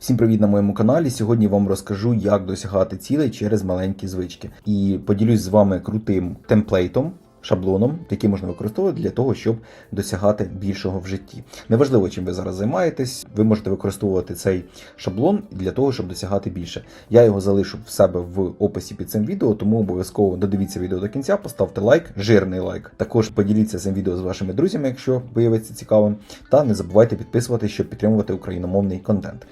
Всім привіт на моєму каналі. Сьогодні вам розкажу, як досягати цілей через маленькі звички. І поділюсь з вами крутим темплейтом, шаблоном, який можна використовувати для того, щоб досягати більшого в житті. Неважливо, чим ви зараз займаєтесь, ви можете використовувати цей шаблон для того, щоб досягати більше. Я його залишу в себе в описі під цим відео, тому обов'язково додивіться відео до кінця, поставте лайк, жирний лайк. Також поділіться цим відео з вашими друзями, якщо виявиться цікавим. Та не забувайте підписуватися, щоб підтримувати україномовний контент.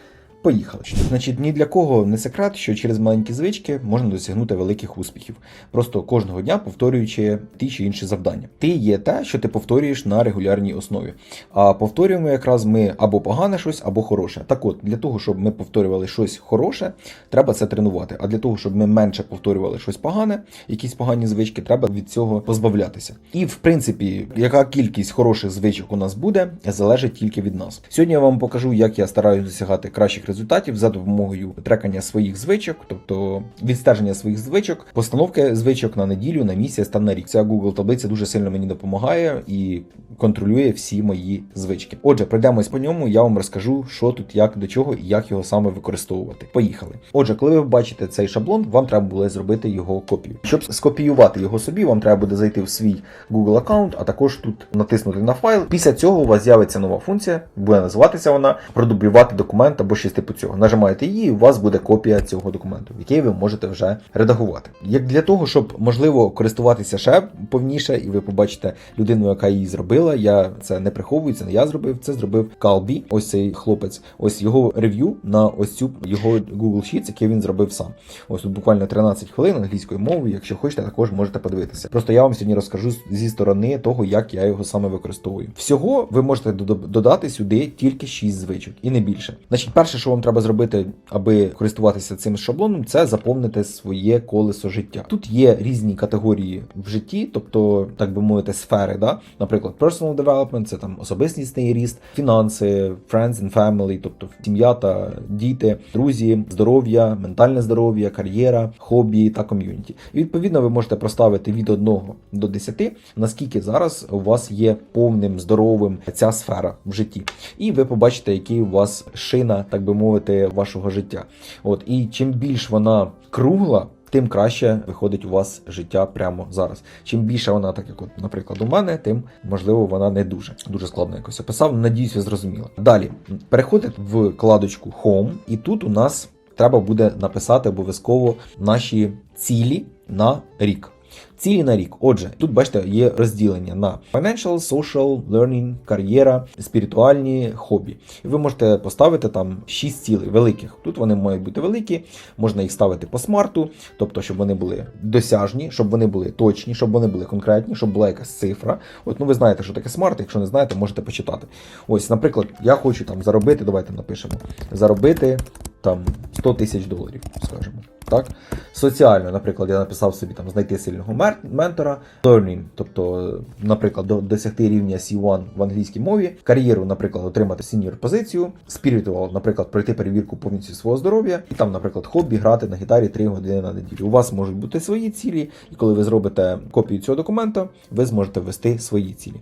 Поїхали. Значить, ні для кого не секрет, що через маленькі звички можна досягнути великих успіхів, просто кожного дня повторюючи ті чи інші завдання. Ти є те, що ти повторюєш на регулярній основі. А повторюємо якраз ми або погане щось, або хороше. Так от, для того, щоб ми повторювали щось хороше, треба це тренувати. А для того, щоб ми менше повторювали щось погане, якісь погані звички, треба від цього позбавлятися. І в принципі, яка кількість хороших звичок у нас буде, залежить тільки від нас. Сьогодні я вам покажу, як я стараюся досягати кращих результатів за допомогою трекання своїх звичок, тобто відстеження своїх звичок, постановки звичок на неділю, на місяць та на рік. Ця Google таблиця дуже сильно мені допомагає і контролює всі мої звички. Отже, пройдемось по ньому. Я вам розкажу, що тут, як до чого і як його саме використовувати. Поїхали. Отже, коли ви бачите цей шаблон, вам треба буде зробити його копію. Щоб скопіювати його собі, вам треба буде зайти в свій Google аккаунт, а також тут натиснути на файл. Після цього у вас з'явиться нова функція, буде називатися вона продублювати документ або щось типу цього. Нажимаєте її, і у вас буде копія цього документу, який ви можете вже редагувати. Як для того, щоб можливо користуватися ще повніше, і ви побачите людину, яка її зробила. Я це не приховую, це не я зробив. Це зробив Калбі, ось цей хлопець. Ось його рев'ю на ось цю його Google Sheets, який він зробив сам. Ось тут буквально 13 хвилин англійською мовою. Якщо хочете, також можете подивитися. Просто я вам сьогодні розкажу зі сторони того, як я його саме використовую. Всього ви можете додати сюди тільки 6 звичок і не більше. Значить, перше, що вам треба зробити, аби користуватися цим шаблоном, це заповнити своє колесо життя. Тут є різні категорії в житті, тобто, так би мовити, сфери. Да? Наприклад, personal development, це там особистісний ріст, фінанси, friends and family, тобто сім'я та діти, друзі, здоров'я, ментальне здоров'я, кар'єра, хобі та ком'юніті. І відповідно ви можете проставити від 1 до 10, наскільки зараз у вас є повним здоровим ця сфера в житті. І ви побачите, який у вас шина, так би мовити, вашого життя. От і чим більш вона кругла. Тим краще виходить у вас життя прямо зараз. Чим більше вона, так як, от, наприклад, у мене, тим можливо вона не дуже дуже складно якось описав. Надіюсь, ви зрозуміли. Далі переходить в кладочку Home, і тут у нас треба буде написати обов'язково наші цілі на рік. Цілі на рік. Отже, тут бачите, є розділення на financial, social, learning, кар'єра, спіритуальні хобі. Ви можете поставити там 6 цілей великих. Тут вони мають бути великі, можна їх ставити по смарту, тобто, щоб вони були досяжні, щоб вони були точні, щоб вони були конкретні, щоб була якась цифра. От, ну ви знаєте, що таке смарт, якщо не знаєте, можете почитати. Ось, наприклад, я хочу там заробити, давайте напишемо. Заробити там 100 тисяч доларів, скажімо. Так? Соціально, наприклад, я написав собі там знайти сильного ментора, learning, тобто, наприклад, до- досягти рівня C1 в англійській мові, кар'єру, наприклад, отримати сеньор позицію, spiritual, наприклад, пройти перевірку повністю свого здоров'я, і там, наприклад, хобі грати на гітарі 3 години на неділю. У вас можуть бути свої цілі, і коли ви зробите копію цього документа, ви зможете ввести свої цілі.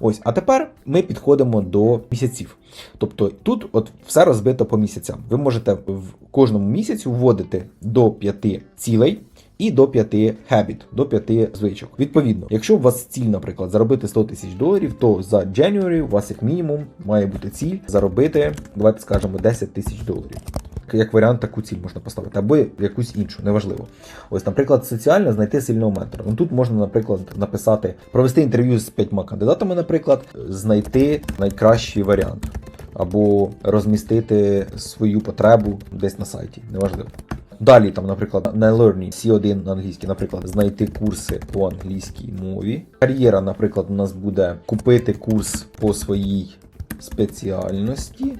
Ось, а тепер ми підходимо до місяців. Тобто тут от все розбито по місяцям. Ви можете в кожному місяці вводити до 5 цілей. І до 5 habit, до 5 звичок. Відповідно, якщо у вас ціль, наприклад, заробити 100 тисяч доларів, то за January у вас як мінімум має бути ціль заробити, давайте скажемо, 10 тисяч доларів. Як варіант, таку ціль можна поставити, або якусь іншу, неважливо. Ось, наприклад, соціально знайти сильного ментора. Ну тут можна, наприклад, написати, провести інтерв'ю з п'ятьма кандидатами, наприклад, знайти найкращий варіант, або розмістити свою потребу десь на сайті, неважливо. Далі, там, наприклад, на Learning C1 на англійській, наприклад, знайти курси по англійській мові. Кар'єра, наприклад, у нас буде купити курс по своїй спеціальності.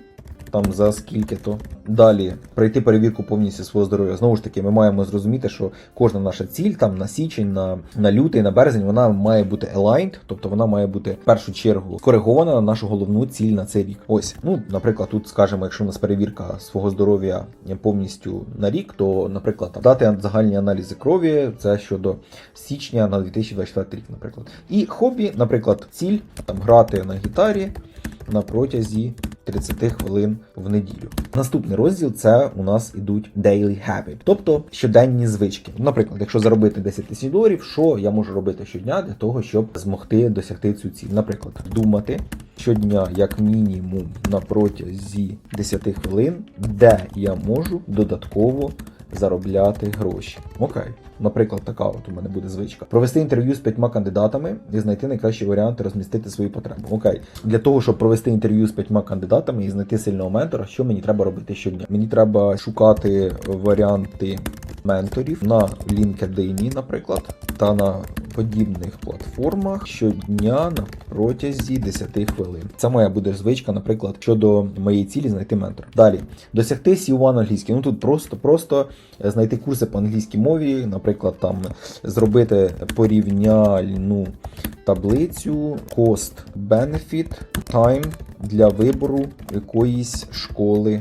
Там за скільки то. Далі пройти перевірку повністю свого здоров'я. Знову ж таки, ми маємо зрозуміти, що кожна наша ціль там на січень, на, на лютий, на березень, вона має бути aligned, тобто вона має бути в першу чергу скоригована на нашу головну ціль на цей рік. Ось, ну, наприклад, тут скажемо, якщо у нас перевірка свого здоров'я повністю на рік, то, наприклад, там, дати загальні аналізи крові, це щодо січня на 2024 рік, наприклад. І хобі, наприклад, ціль там грати на гітарі на протязі 30 хвилин в неділю. Наступний розділ це у нас ідуть daily habit, тобто щоденні звички. Наприклад, якщо заробити 10 тисяч доларів, що я можу робити щодня для того, щоб змогти досягти цю ціль? Наприклад, думати щодня як мінімум на протязі 10 хвилин, де я можу додатково заробляти гроші. Окей. Наприклад, така от у мене буде звичка. Провести інтерв'ю з п'ятьма кандидатами і знайти найкращі варіанти розмістити свої потреби. Окей. Для того, щоб провести інтерв'ю з п'ятьма кандидатами і знайти сильного ментора, що мені треба робити щодня? Мені треба шукати варіанти менторів на LinkedIn, наприклад, та на подібних платформах щодня на протязі 10 хвилин. Це моя буде звичка, наприклад, щодо моєї цілі знайти ментора. Далі досягти C1 англійський. Ну тут просто просто знайти курси по англійській мові, наприклад, там зробити порівняльну таблицю cost benefit time для вибору якоїсь школи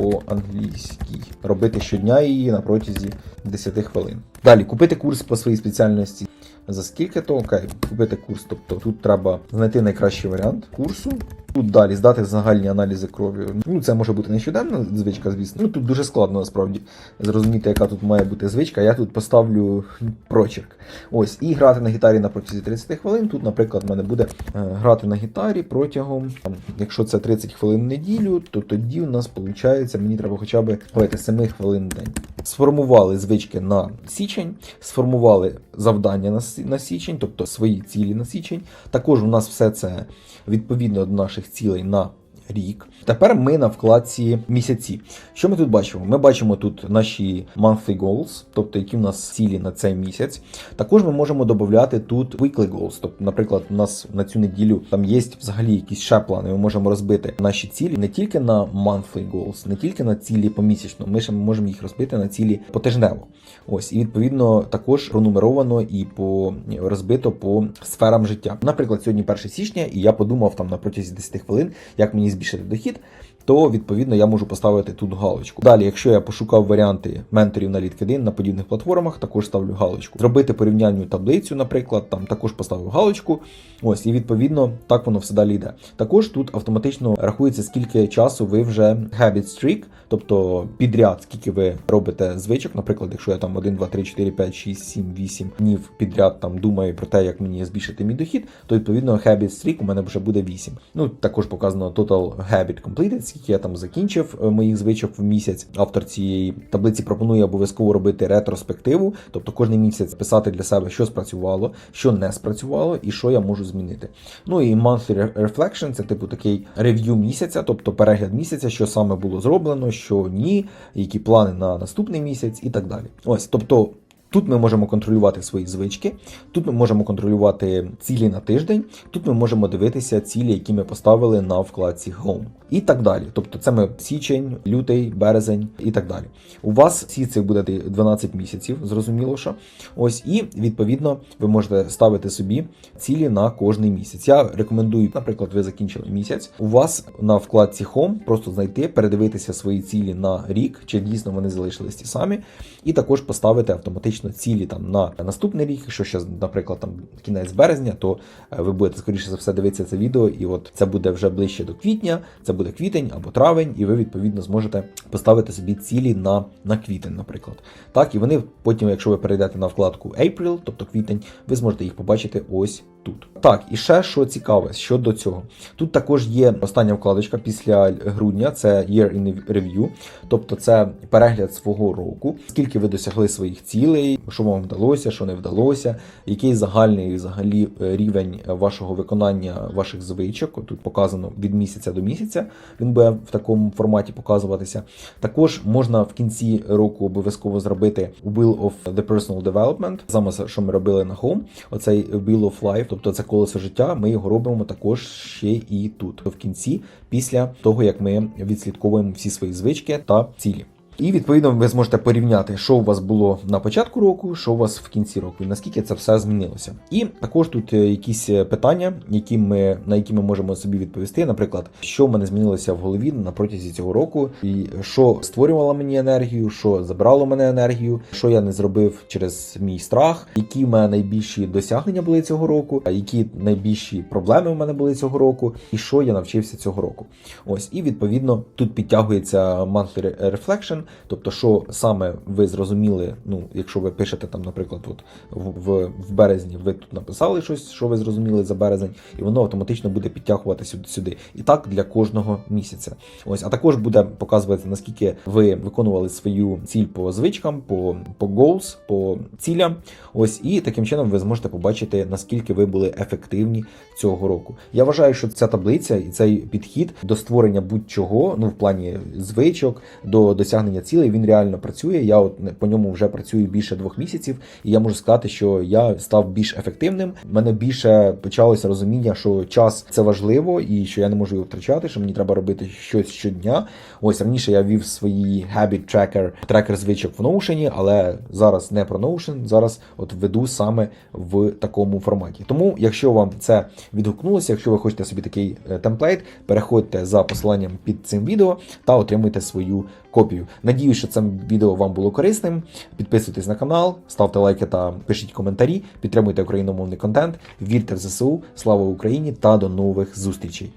по англійській. Робити щодня її на протязі 10 хвилин. Далі купити курс по своїй спеціальності. За скільки то окей, купити курс. Тобто тут треба знайти найкращий варіант курсу. Тут далі здати загальні аналізи крові. Ну, це може бути не щоденна звичка, звісно. Ну тут дуже складно насправді зрозуміти, яка тут має бути звичка. Я тут поставлю прочерк. Ось, і грати на гітарі на протязі 30 хвилин. Тут, наприклад, в мене буде е, грати на гітарі протягом, там, якщо це 30 хвилин в неділю, то тоді у нас виходить, мені треба хоча б давайте, 7 хвилин в день. Сформували звички на січень, сформували завдання на, січень, тобто свої цілі на січень. Також у нас все це відповідно до наших цілей на рік. Тепер ми на вкладці місяці. Що ми тут бачимо? Ми бачимо тут наші monthly goals, тобто які в нас цілі на цей місяць. Також ми можемо додати тут weekly goals. Тобто, наприклад, у нас на цю неділю там є взагалі якісь ще плани. Ми можемо розбити наші цілі не тільки на monthly goals, не тільки на цілі помісячно. Ми ще можемо їх розбити на цілі потижнево. Ось, і відповідно також пронумеровано і по розбито по сферам життя. Наприклад, сьогодні 1 січня, і я подумав там на протязі 10 хвилин, як мені збільшити дохід. То відповідно я можу поставити тут галочку. Далі, якщо я пошукав варіанти менторів на LinkedIn на подібних платформах, також ставлю галочку. Зробити порівняльну таблицю, наприклад, там також поставив галочку. Ось, і відповідно так воно все далі йде. Також тут автоматично рахується, скільки часу ви вже habit streak, тобто підряд, скільки ви робите звичок. Наприклад, якщо я там 1, 2, 3, 4, 5, 6, 7, 8 днів підряд там думаю про те, як мені збільшити мій дохід, то відповідно habit streak у мене вже буде 8. Ну також показано total habit completed, скільки я там закінчив е, моїх звичок в місяць. Автор цієї таблиці пропонує обов'язково робити ретроспективу, тобто кожен місяць писати для себе, що спрацювало, що не спрацювало і що я можу змінити. Ну і monthly reflection – це типу такий рев'ю місяця, тобто перегляд місяця, що саме було зроблено, що ні, які плани на наступний місяць і так далі. Ось, тобто. Тут ми можемо контролювати свої звички, тут ми можемо контролювати цілі на тиждень, тут ми можемо дивитися цілі, які ми поставили на вкладці Home. І так далі. Тобто це ми січень, лютий, березень і так далі. У вас всі це буде 12 місяців, зрозуміло, що ось, і відповідно ви можете ставити собі цілі на кожний місяць. Я рекомендую, наприклад, ви закінчили місяць. У вас на вкладці Home просто знайти, передивитися свої цілі на рік, чи дійсно вони залишились ті самі, і також поставити автоматично цілі там на наступний рік. Якщо ще, наприклад, там кінець березня, то е, ви будете скоріше за все дивитися це відео, і от це буде вже ближче до квітня. Це буде квітень або травень, і ви відповідно зможете поставити собі цілі на, на квітень, наприклад. Так, і вони потім, якщо ви перейдете на вкладку April, тобто квітень, ви зможете їх побачити ось тут. Так, і ще що цікаве щодо цього. Тут також є остання вкладочка після грудня, це Year in Review, тобто це перегляд свого року, скільки ви досягли своїх цілей, що вам вдалося, що не вдалося, який загальний взагалі е, рівень вашого виконання ваших звичок. Тут показано від місяця до місяця. Він буде в такому форматі показуватися. Також можна в кінці року обов'язково зробити Wheel of the Personal Development, саме що ми робили на Home, оцей Wheel of Life, тобто це колесо життя. Ми його робимо також ще і тут, в кінці, після того як ми відслідковуємо всі свої звички та цілі. І відповідно ви зможете порівняти, що у вас було на початку року, що у вас в кінці року, і наскільки це все змінилося. І також тут е, якісь е, питання, які ми на які ми можемо собі відповісти. Наприклад, що в мене змінилося в голові на протязі цього року, і що створювало мені енергію, що забирало мене енергію, що я не зробив через мій страх, які в мене найбільші досягнення були цього року, а які найбільші проблеми в мене були цього року, і що я навчився цього року. Ось і відповідно тут підтягується monthly reflection, тобто, що саме ви зрозуміли, ну, якщо ви пишете там, наприклад, от в, в, березні ви тут написали щось, що ви зрозуміли за березень, і воно автоматично буде підтягувати сюди. І так для кожного місяця. Ось, а також буде показувати, наскільки ви виконували свою ціль по звичкам, по, по goals, по цілям. Ось, і таким чином ви зможете побачити, наскільки ви були ефективні цього року. Я вважаю, що ця таблиця і цей підхід до створення будь-чого, ну в плані звичок, до досягнення цілей, він реально працює. Я от по ньому вже працюю більше двох місяців, і я можу сказати, що я став більш ефективним. У мене більше почалося розуміння, що час це важливо, і що я не можу його втрачати, що мені треба робити щось щодня. Ось раніше я вів свої habit tracker, трекер звичок в Notion, але зараз не про Notion, зараз от веду саме в такому форматі. Тому, якщо вам це відгукнулося, якщо ви хочете собі такий е, темплейт, переходьте за посиланням під цим відео та отримуйте свою копію. Надію, що це відео вам було корисним. Підписуйтесь на канал, ставте лайки та пишіть коментарі, підтримуйте україномовний контент, вірте в ЗСУ, слава Україні та до нових зустрічей.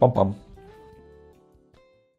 Пам-пам!